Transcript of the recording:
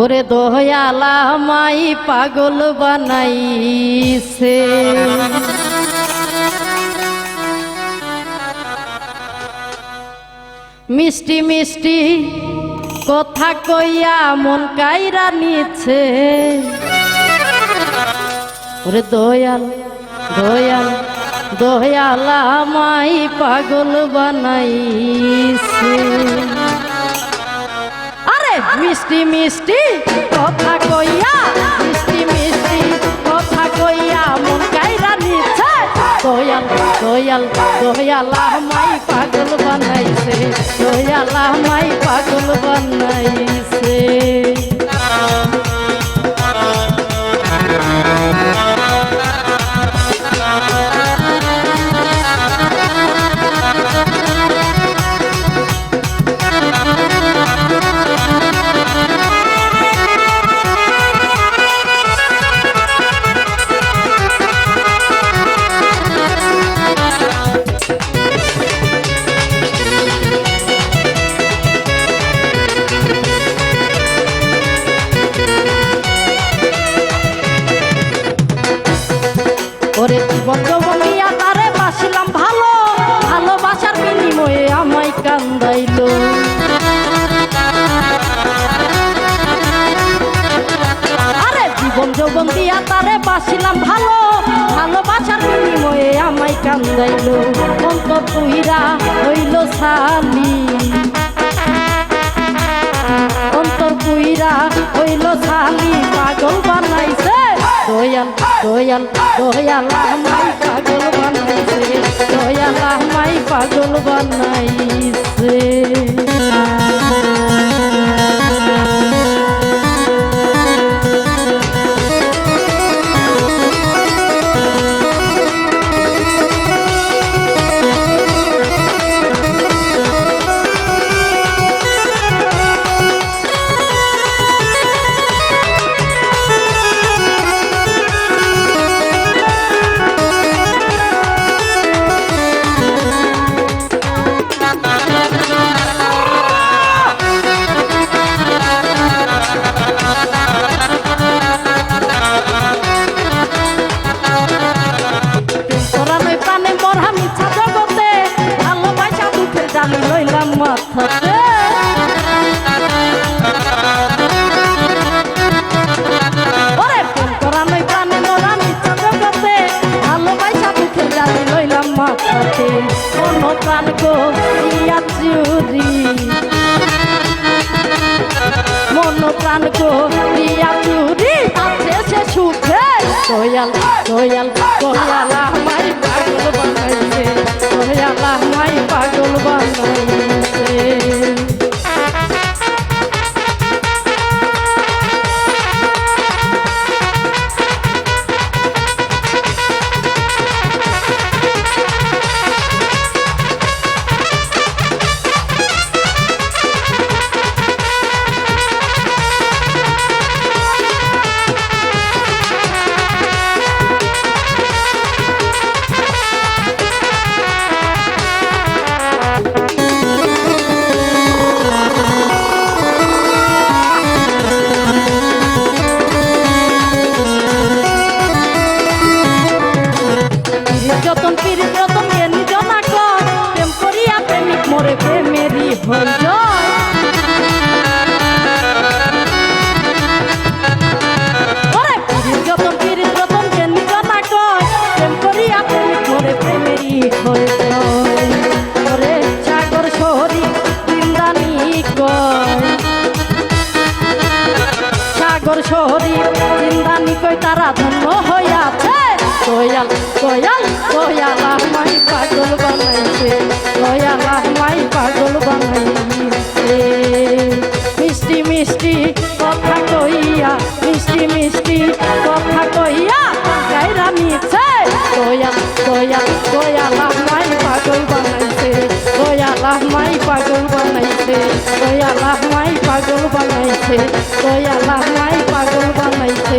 ওরে দোয়ালা মাই পাগল বানাইছে। মিষ্টি মিষ্টি কথা কইয়া মন কাইরা নিচ্ছে। ওরে দয়াল দয়াল, দয়ালা মাই পাগল বানাইছে। মিষ্টি মিষ্টি কথা কইয়া, মিষ্টি মিষ্টি কথা কইয়া মন কাইরা নিচ্ছে। দয়াল দয়াল, দয়ালা মাই পাগল বানাইছে, দয়ালা মাই পাগল বানাইছে। জীবন দিয়া তারে বাসিলাম ভালো ভালোবাসার বিনিময়ে আমায় কান্দাইলো। অন্তর তুইরা হইল সালি অন্তর হইল সালি পাগল বানাইছে। দয়াল দয়াল দয়াল আমাই পাগল বানাইছে। দয়াল আমাই পাগল বানাইছে। মাথাতে ওরে প্রেম তোরানোই প্রাণে মরহা মিছা জগতে ভালোবাসা দুঃখের জানি লইলাম মাথাতে। কোন প্রাণ গো ইয়া চুরি। মন প্রাণ গো ইয়া চুরি। আছে সে সুখে। দয়াল দয়াল দয়াল। যতন পীরের রতন কে নিজ না কর। প্রেম করিয়া প্রেমিক মরে প্রেমেরই হল জয়। যতন পীরের রতন কে নিজ না কর। প্রেম করিয়া প্রেমিক মরে প্রেমেরই হল জয়। সাগর শহরী বৃন্দানি কয়, তারা ধন্য হইয়াছে। দয়াল দয়াল দয়াল আমাই পাগল বানাইছে, দয়াল আমাই পাগল বানাইছে। মিষ্টি মিষ্টি কথা কইয়া, মিষ্টি মিষ্টি কথা কইয়া গাইরা নিচ্ছে দয়াল দয়াল দয়াল আমাই পাগল বানাইছে, দয়াল আমাই পাগল বানাইছে, দয়াল আমাই পাগল বানাইছে, দয়াল আমাই পাগল বানাইছে।